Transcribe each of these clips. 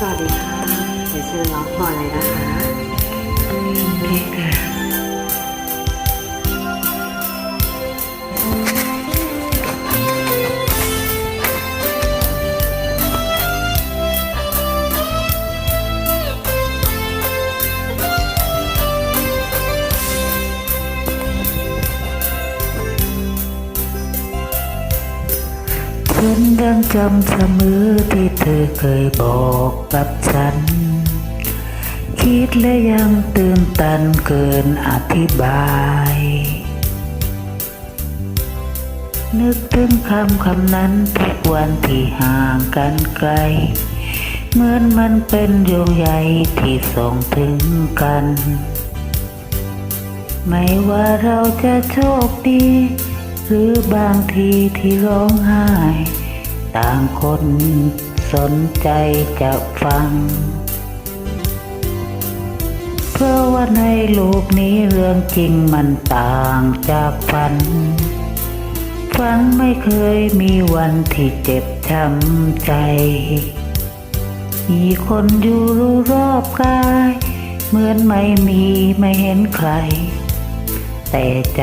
สวัสดีค่ะเดี๋ยวเชิญร้องก่อนเลยนะคะนี่ค่ะ ฉันยังจำเสมอที่เธอเคยบอกกับฉัน คิดและยังตื่นตันเกินอธิบาย นึกถึงคำคำนั้นทุกวันที่ห่างกันไกล เหมือนมันเป็นโยงใยที่ส่งถึงกัน ไม่ว่าเราจะโชคดี รือบางทีที่ร้องไห้ ต่างคนสนใจจะฟัง เพราะว่าในโลกนี้เรื่องจริงมันต่างจากฝัน ฝันไม่เคยมีวันที่เจ็บช้ำใจ มีคนอยู่รู้รอบกาย เหมือนไม่มีไม่เห็นใคร แต่ใจ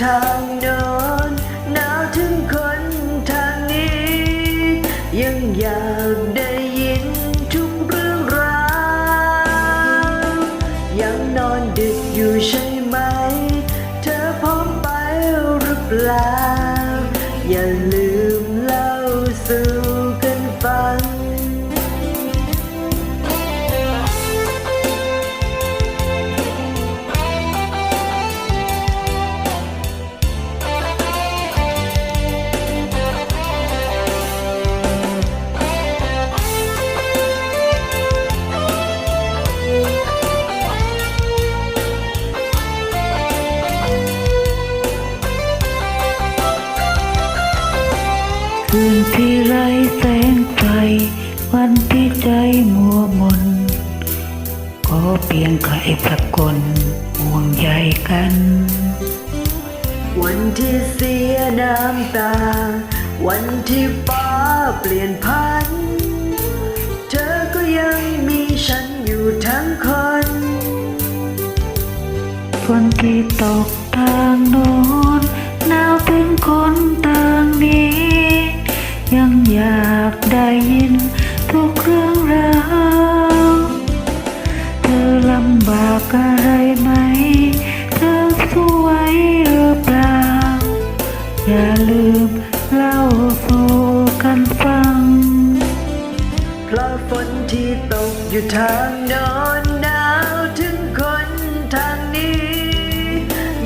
ทางโน้นหนาวถึงคนทางนี้ ยังอยากได้ยินทุกเรื่องราวยังนอนดึกอยู่ใช่ไหม เธอพร้อมไปหรือเปล่าอย่า คืนที่ไร้แสงไฟวันที่ใจมัวมนขอเพียงใครสักคนห่วงใยกัน วันที่เสียน้ำตา วันที่ฟ้าเปลี่ยนพัน เธอก็ยังมีฉันอยู่ทั้งคนฝนที่ตกทางโน้นหนาวถึงคน ได้ยินทุกเรื่องราวเธอลำบากอะไรไหม เธอสวยหรือเปล่า อย่าลืมเล่าสู่กันฟังเพราะฝนที่ตกอยู่ทางโน้นหนาวถึงคนทางนี้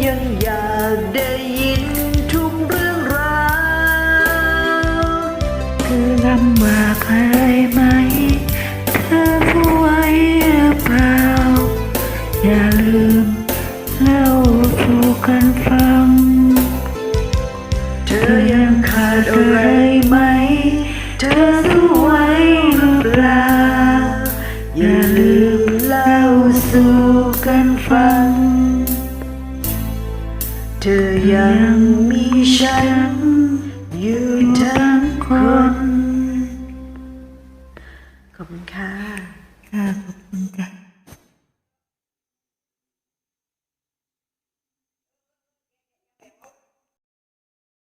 ยังอยากได้ยินำบากอะไรไหม เธอสวยหรือเปล่า อย่าลืมเล่าสู่กันฟัง เธอยังขาดอะไรไหม เธอสวยหรือเปล่า อย่าลืมเล่าสู่กันฟัง เธอยังมีฉัน Okay.